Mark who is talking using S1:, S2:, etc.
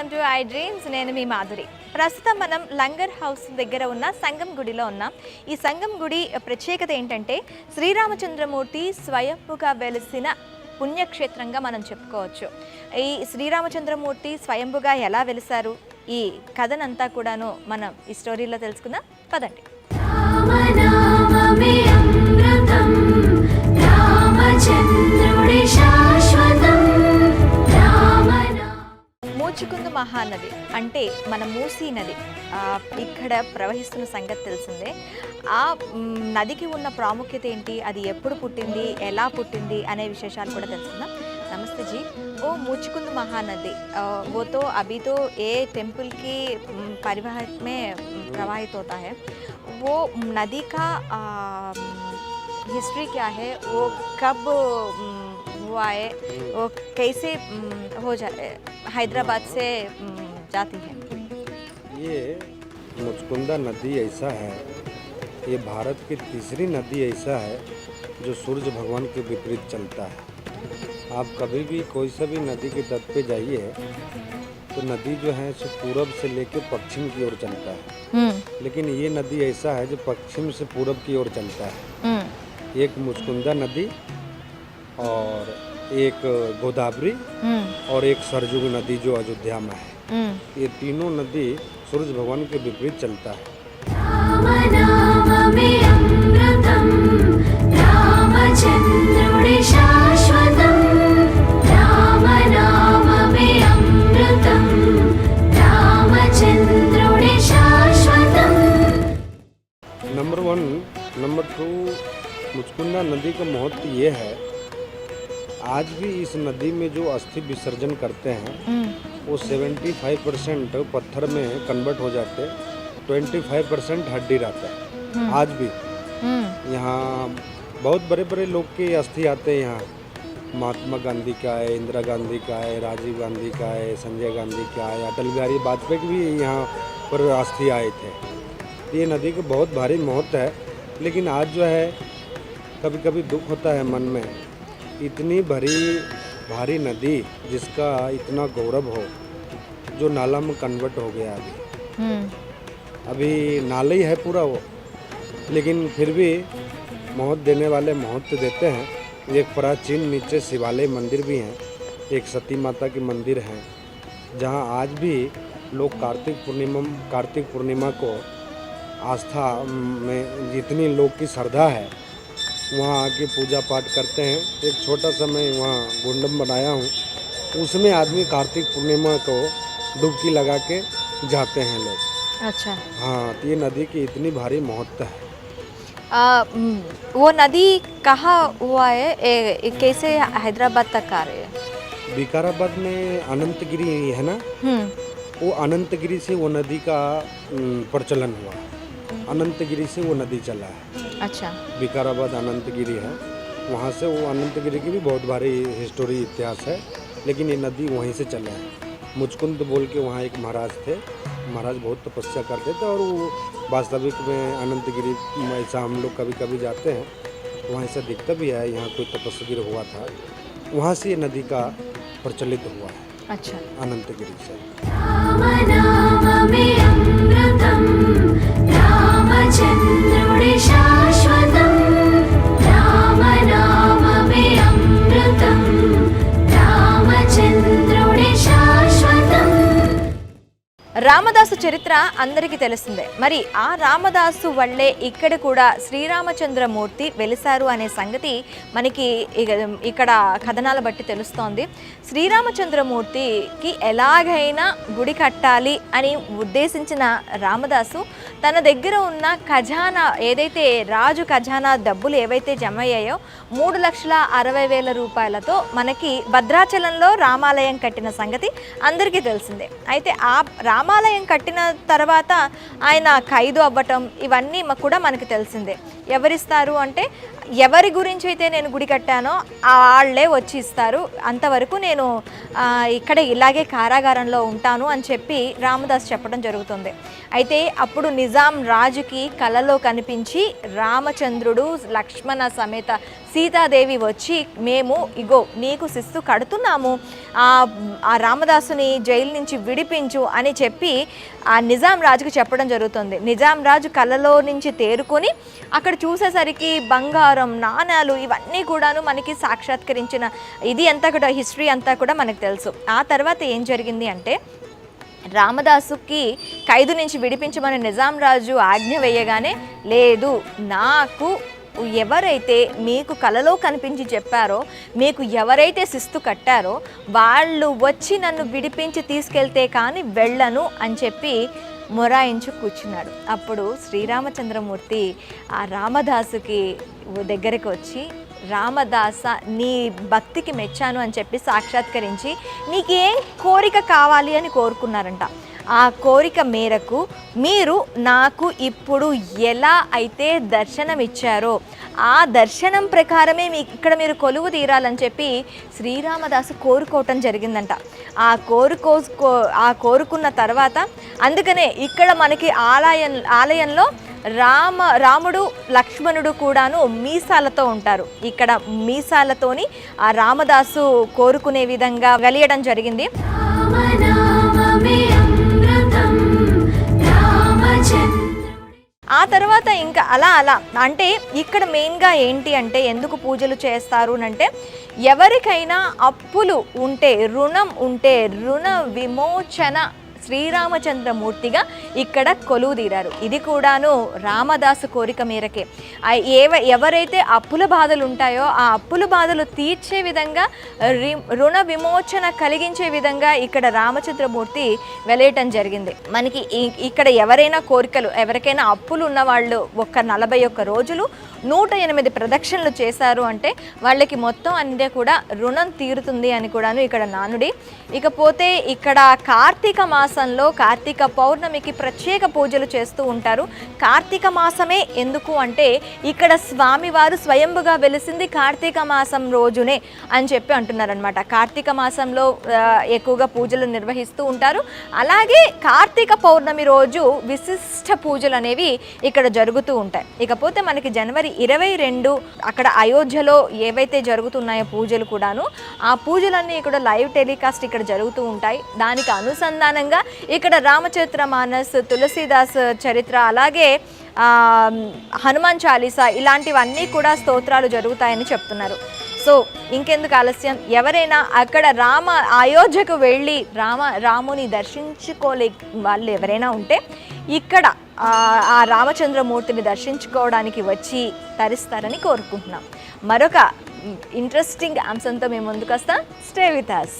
S1: Welcome to I dreams. నేను మీ మాధురి. ప్రస్తుతం మనం లంగర్ హౌస్ దగ్గర ఉన్న సంగం గుడిలో ఉన్నాం. ఈ సంగం గుడి ప్రత్యేకత ఏంటంటే శ్రీరామచంద్రమూర్తి స్వయంపుగా వెలిసిన పుణ్యక్షేత్రంగా మనం చెప్పుకోవచ్చు. ఈ శ్రీరామచంద్రమూర్తి స్వయంభుగా ఎలా వెలిసారు ఈ కథనంతా కూడాను మనం ఈ స్టోరీలో తెలుసుకుందాం. పదండి. మూచుకుందు మహానది అంటే మన మూసీ నది ఆ, ఇక్కడ ప్రవహిస్తున్న సంగతి తెలిసిందే ఆ మ్, నదికి ఉన్న ప్రాముఖ్యత ఏంటి అది ఎప్పుడు పుట్టింది ఎలా పుట్టింది అనే విశేషాలు కూడా తెలుసుకుందాం నమస్తే జీ ఓ మూచుకుందు महानदी अ, वो तो अभी तो ये टेम्पल की म, परिवाहित में म, प्रवाहित होता है वो नदी का हिस्ट्री क्या है वो कब हुआ है वो कैसे हो जाए हैदराबाद से जाती है?
S2: ये मुचकुंदा नदी ऐसा है ये भारत की तीसरी नदी ऐसा है जो सूरज भगवान के विपरीत चलता है। आप कभी भी कोई सा भी नदी के तट पे जाइए तो नदी जो है सो पूरब से लेकर पश्चिम की ओर चलता है।
S1: हम्म।
S2: लेकिन ये नदी ऐसा है जो पश्चिम से पूरब की ओर चलता है।
S1: हम्म।
S2: एक मुचकुंदा नदी और एक गोदावरी
S1: हम्म।
S2: और एक सरजुग नदी जो अयोध्या में है।
S1: हम्म।
S2: ये तीनों नदी सूरज भगवान के विपरीत चलता है। Number one number two Muchkunda नदी का महत्व ये है आज भी इस नदी में जो अस्थि विसर्जन करते हैं
S1: हम्म।
S2: वो 75 परसेंट पत्थर में कन्वर्ट हो जाते 25 परसेंट हड्डी रहता है। आज भी।
S1: हम्म।
S2: यहाँ बहुत बड़े बड़े लोग के अस्थि आते हैं यहाँ। महात्मा गांधी का है इंदिरा गांधी का है राजीव गांधी का है संजय गांधी का है अटल बिहारी वाजपेयी भी यहाँ पर अस्थि आए थे। ये नदी का बहुत भारी महत्व है लेकिन आज जो है कभी कभी दुख होता है मन में। इतनी भरी भारी नदी जिसका इतना गौरव हो जो नाला में कन्वर्ट हो गया अभी।
S1: हम्म।
S2: अभी नाला ही है पूरा वो लेकिन फिर भी महत्व देने वाले महत्व देते हैं। एक प्राचीन नीचे शिवालय मंदिर भी हैं एक सती माता की मंदिर है जहाँ आज भी लोग कार्तिक पूर्णिमा कार्तिक पूर्णिमा को आस्था में जितनी लोग की श्रद्धा है वहाँ आके पूजा पाठ करते हैं। एक छोटा सा मैं वहाँ गुंडम बनाया हूँ। उसमें आदमी कार्तिक पूर्णिमा को डुबकी लगा के जाते हैं लोग।
S1: अच्छा।
S2: हाँ तो ये नदी की इतनी भारी महत्व है।
S1: आ, हम्म, वो नदी कहाँ हुआ है? ए, ए, कैसे हैदराबाद तक आ रही है?
S2: विकाराबाद में अनंतगिरी है ना?
S1: हम्म।
S2: वो अनंतगिरी से वो नदी का प्रचलन हुआ। अनंतगिरी से वो नदी चला है।
S1: अच्छा।
S2: विकाराबाद अनंतगिरी है। वहाँ से वो अनंतगिरी की भी बहुत भारी हिस्टोरी इतिहास है लेकिन ये नदी वहीं से चला है। मुचकुंद बोल के वहाँ एक महाराज थे। महाराज बहुत तपस्या करते थे और वो वास्तविक में अनंतगिरी में ऐसा हम लोग कभी कभी जाते हैं वहाँ ऐसा दिखता भी है यहाँ कोई तपस्वीर हुआ था। वहाँ से ये नदी का प्रचलित हुआ है।
S1: अच्छा।
S2: अनंतगिरी से।
S1: రామదాసు చరిత్ర అందరికీ తెలిసిందే. మరి ఆ రామదాసు వల్లే ఇక్కడ కూడా శ్రీరామచంద్రమూర్తి వెలిసారు అనే సంగతి మనకి ఇక- ఇక్కడ కథనాల బట్టి తెలుస్తోంది. శ్రీరామచంద్రమూర్తికి ఎలాగైనా గుడి కట్టాలి అని ఉద్దేశించిన రామదాసు తన దగ్గర ఉన్న ఖజానా ఏదైతే రాజు ఖజానా డబ్బులు ఏవైతే జమ అయ్యాయో మూడు లక్షల అరవై వేల రూపాయలతో మనకి భద్రాచలంలో రామాలయం కట్టిన సంగతి అందరికీ తెలిసిందే. అయితే ఆ రామాలయం కట్టిన తర్వాత ఆయన ఖైదు అవ్వటం ఇవన్నీ కూడా మనకి తెలిసిందే. ఎవరిస్తారు అంటే ఎవరి గురించి అయితే నేను గుడి కట్టానో ఆ వాళ్ళే వచ్చి ఇస్తారు. అంతవరకు నేను నేను ఇక్కడ ఇలాగే కారాగారంలో ఉంటాను అని చెప్పి రామదాస్ చెప్పడం జరుగుతుంది. అయితే అప్పుడు నిజాం రాజుకి కలలో కనిపించి రామచంద్రుడు లక్ష్మణ సమేత సీతాదేవి వచ్చి మేము ఇగో నీకు శిస్తు కడుతున్నాము. ఆ ఆ రామదాసుని జైలు నుంచి విడిపించు అని చెప్పి ఆ నిజాం రాజుకు చెప్పడం జరుగుతుంది. నిజాం రాజు కళ్ళలో నుంచి తేరుకొని అక్కడ చూసేసరికి బంగారం నాణాలు ఇవన్నీ కూడాను మనకి సాక్షాత్కరించిన ఇది అంతా కూడా హిస్టరీ అంతా కూడా మనకు తెలుసు. ఆ తర్వాత ఏం జరిగింది అంటే రామదాసుకి ఖైదు నుంచి విడిపించమని నిజాం రాజు ఆజ్ఞ వేయగానే లేదు నాకు ఎవరైతే మీకు కలలో కనిపించి చెప్పారో మీకు ఎవరైతే శిస్తు కట్టారో వాళ్ళు వచ్చి నన్ను విడిపించి తీసుకెళ్తే కానీ వెళ్ళను అని చెప్పి మొరాయించు కూర్చున్నాడు. అప్పుడు శ్రీరామచంద్రమూర్తి ఆ రామదాసుకి దగ్గరికి వచ్చి రామదాస నీ భక్తికి మెచ్చాను అని చెప్పి సాక్షాత్కరించి నీకేం కోరిక కావాలి అని కోరుకున్నారంట. ఆ కోరిక మేరకు మీరు నాకు ఇప్పుడు ఎలా అయితే దర్శనం ఇచ్చారో ఆ దర్శనం ప్రకారమే మీ ఇక్కడ మీరు కొలువు తీరాలని చెప్పి శ్రీరామదాసు కోరుకోవటం జరిగిందంట. ఆ కోరుకో ఆ కోరుకున్న తర్వాత అందుకనే ఇక్కడ మనకి ఆలయం ఆలయంలో రామ రాముడు లక్ష్మణుడు కూడాను మీసాలతో ఉంటారు. ఇక్కడ మీసాలతోని ఆ రామదాసు కోరుకునే విధంగా వెలియడం జరిగింది. ఆ తర్వాత ఇంకా అలా అలా. అంటే ఇక్కడ మెయిన్గా ఏంటి అంటే ఎందుకు పూజలు చేస్తారు అంటే ఎవరికైనా అప్పులు ఉంటే రుణం ఉంటే రుణ విమోచన శ్రీరామచంద్రమూర్తిగా ఇక్కడ కొలువు తీరారు ఇది కూడాను రామదాసు కోరిక మేరకే. ఏవ ఎవరైతే అప్పుల బాధలు ఉంటాయో ఆ అప్పుల బాధలు తీర్చే విధంగా రి- రుణ విమోచన కలిగించే విధంగా ఇక్కడ రామచంద్రమూర్తి వెలేయటం జరిగింది. మనకి ఇక్కడ ఎవరైనా కోరికలు ఎవరికైనా అప్పులు ఉన్న వాళ్ళు ఒక్క నలభై ఒక్క రోజులు నూట ఎనిమిది ప్రదక్షిణలు చేశారు అంటే వాళ్ళకి మొత్తం అన్నీ కూడా రుణం తీరుతుంది అని కూడాను ఇక్కడ నానుడి. ఇకపోతే ఇక్కడ కార్తీక మాసం మాసంలో కార్తీక పౌర్ణమికి ప్రత్యేక పూజలు చేస్తూ ఉంటారు. కార్తీక మాసమే ఎందుకు అంటే ఇక్కడ స్వామివారు స్వయంభుగా వెలిసింది కార్తీక మాసం రోజునే అని చెప్పి అంటున్నారనమాట కార్తీక మాసంలో ఎక్కువగా పూజలు నిర్వహిస్తూ ఉంటారు. అలాగే కార్తీక పౌర్ణమి రోజు విశిష్ట పూజలు అనేవి ఇక్కడ జరుగుతూ ఉంటాయి. ఇకపోతే మనకి జనవరి ఇరవై రెండు అక్కడ అయోధ్యలో ఏవైతే జరుగుతున్నాయో పూజలు కూడాను ఆ పూజలన్నీ ఇక్కడ లైవ్ టెలికాస్ట్ ఇక్కడ జరుగుతూ ఉంటాయి. దానికి అనుసంధానంగా ఇక్కడ రామచరిత్ర మానస్ తులసీదాస్ చరిత్ర అలాగే హనుమాన్ చాలీసా ఇలాంటివన్నీ కూడా స్తోత్రాలు జరుగుతాయని చెప్తున్నారు. సో ఇంకెందుకు ఆలస్యం? ఎవరైనా అక్కడ రామ అయోధ్యకు వెళ్ళి రామ రాముని దర్శించుకోలే వాళ్ళు ఎవరైనా ఉంటే ఇక్కడ ఆ, రామచంద్రమూర్తిని దర్శించుకోవడానికి వచ్చి తరిస్తారని కోరుకుంటున్నాం. మరొక ఇంట్రెస్టింగ్ అంశంతో మేము ముందుకు వస్తాం స్టే విత్ అస్